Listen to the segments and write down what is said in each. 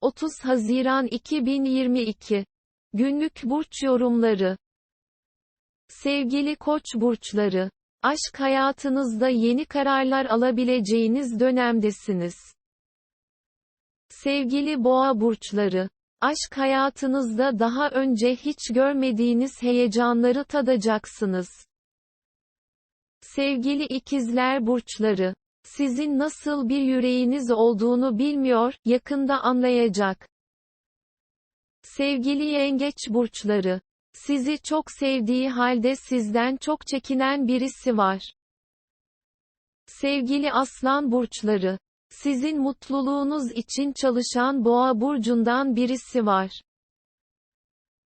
30 Haziran 2022 Günlük burç yorumları Sevgili Koç burçları, aşk hayatınızda yeni kararlar alabileceğiniz dönemdesiniz. Sevgili Boğa burçları, aşk hayatınızda daha önce hiç görmediğiniz heyecanları tadacaksınız. Sevgili ikizler burçları, sizin nasıl bir yüreğiniz olduğunu bilmiyor, yakında anlayacak. Sevgili yengeç burçları, sizi çok sevdiği halde sizden çok çekinen birisi var. Sevgili aslan burçları, sizin mutluluğunuz için çalışan boğa burcundan birisi var.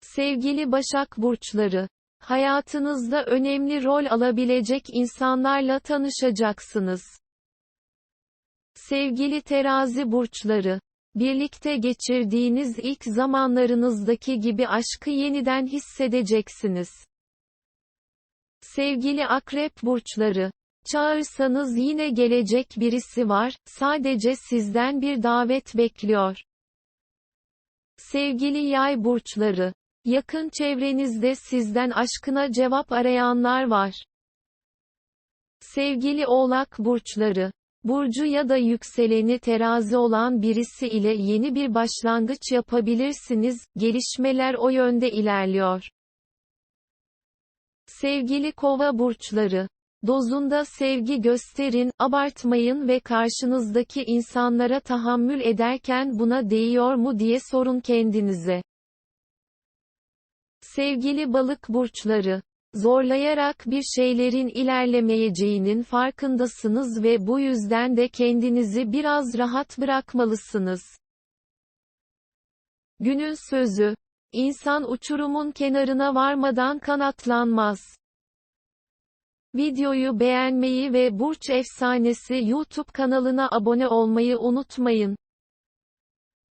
Sevgili başak burçları, hayatınızda önemli rol alabilecek insanlarla tanışacaksınız. Sevgili terazi burçları, birlikte geçirdiğiniz ilk zamanlarınızdaki gibi aşkı yeniden hissedeceksiniz. Sevgili akrep burçları, çağırsanız yine gelecek birisi var, sadece sizden bir davet bekliyor. Sevgili yay burçları, yakın çevrenizde sizden aşkına cevap arayanlar var. Sevgili oğlak burçları, Burcu ya da yükseleni terazi olan birisi ile yeni bir başlangıç yapabilirsiniz, gelişmeler o yönde ilerliyor. Sevgili kova burçları, dozunda sevgi gösterin, abartmayın ve karşınızdaki insanlara tahammül ederken buna değiyor mu diye sorun kendinize. Sevgili balık burçları, Zorlayarak bir şeylerin ilerlemeyeceğinin farkındasınız ve bu yüzden de kendinizi biraz rahat bırakmalısınız. Günün sözü. İnsan uçurumun kenarına varmadan kanatlanmaz. Videoyu beğenmeyi ve Burç Efsanesi YouTube kanalına abone olmayı unutmayın.